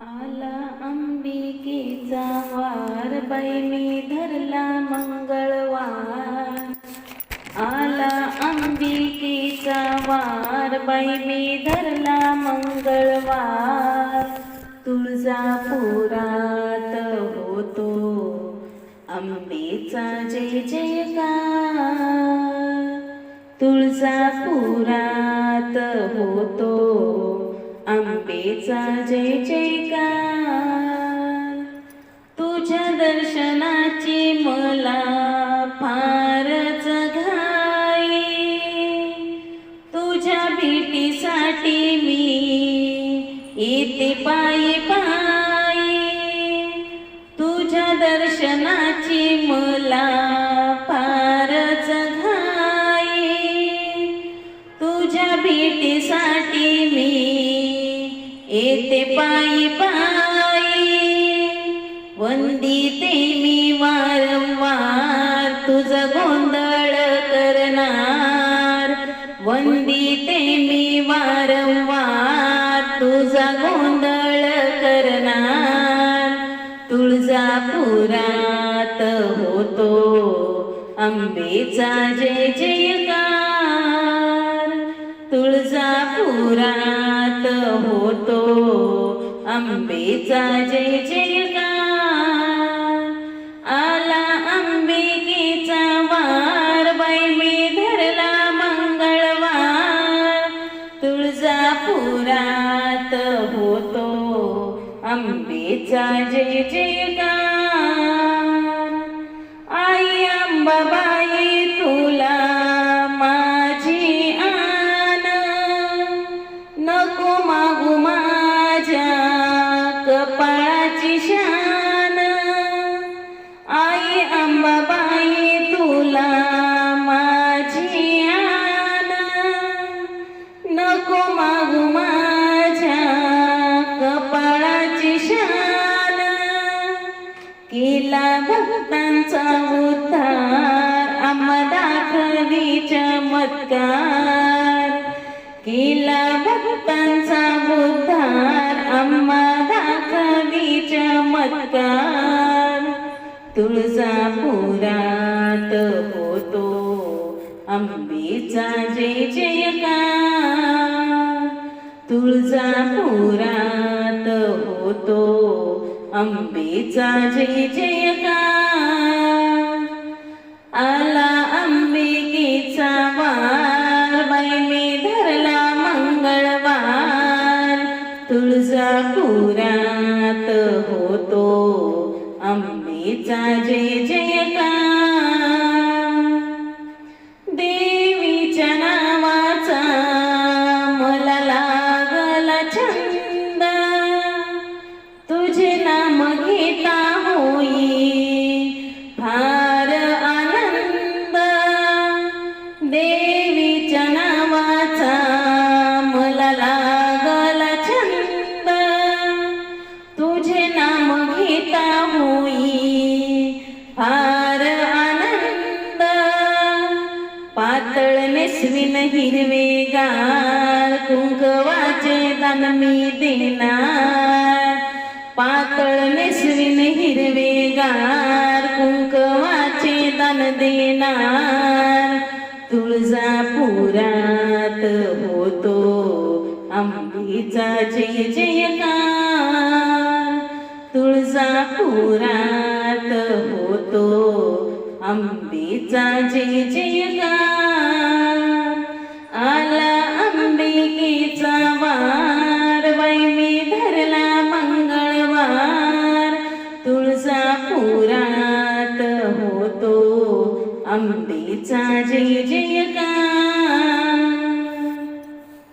आला अंबिकेचा वार बाई मी धरला मंगळवार. आला अंबिकेचा वार बाई मी धरला मंगळवार. तुळजापुरात होतो अंबेचा जय जयकार. तुळजापुरात होतो अंबेचा जय जयकार. तुझ्या दर्शनाची मला फारच घाई. तुझ्या भेटीसाठी मी येते पायी पाय. येते पायी पायी वंदिते मी वारंवार तुझ गोंधळ करणार. वंदिते मी वारंवार तुझा गोंधळ करणार. तुळजापुरात होतो अंबेचा जय जयकार. तुळजापुरात अंबेचा जय जयकार. आला अंबिकेचा वार बाई मी धरला मंगळवार. तुळजापुरात होतो अंबेचा जय जयकार. भक्तांचा आम्हाला आम्हा चमत्कार. केला भक्तांचा उद्धार आम्हाला दाखवी चमत्कार. तुळजापुरात होतो अंबेचा जय जयकार. तुळजापुरात होतो अंबेचा जय जयकार. आला अंबिकेचा वार बाई मी धरला मंगळवार. तुळजापुरात होतो अंबेचा जय जयकार. पातळ नेसविन हिरवे गार कुंकवाचे दान मी देणार. पातळ नेसविन हिरवे गार कुंकवाचे दान देणार. तुळजापुरात होतो अंबीचा जय जयकार. तुळजापुरात होतो अंबीचा जय जयकार. अंबिकेचा वार बाई मी धरला मंगळवार. तुळजापुरात होतो अंबेचा जय जयकार.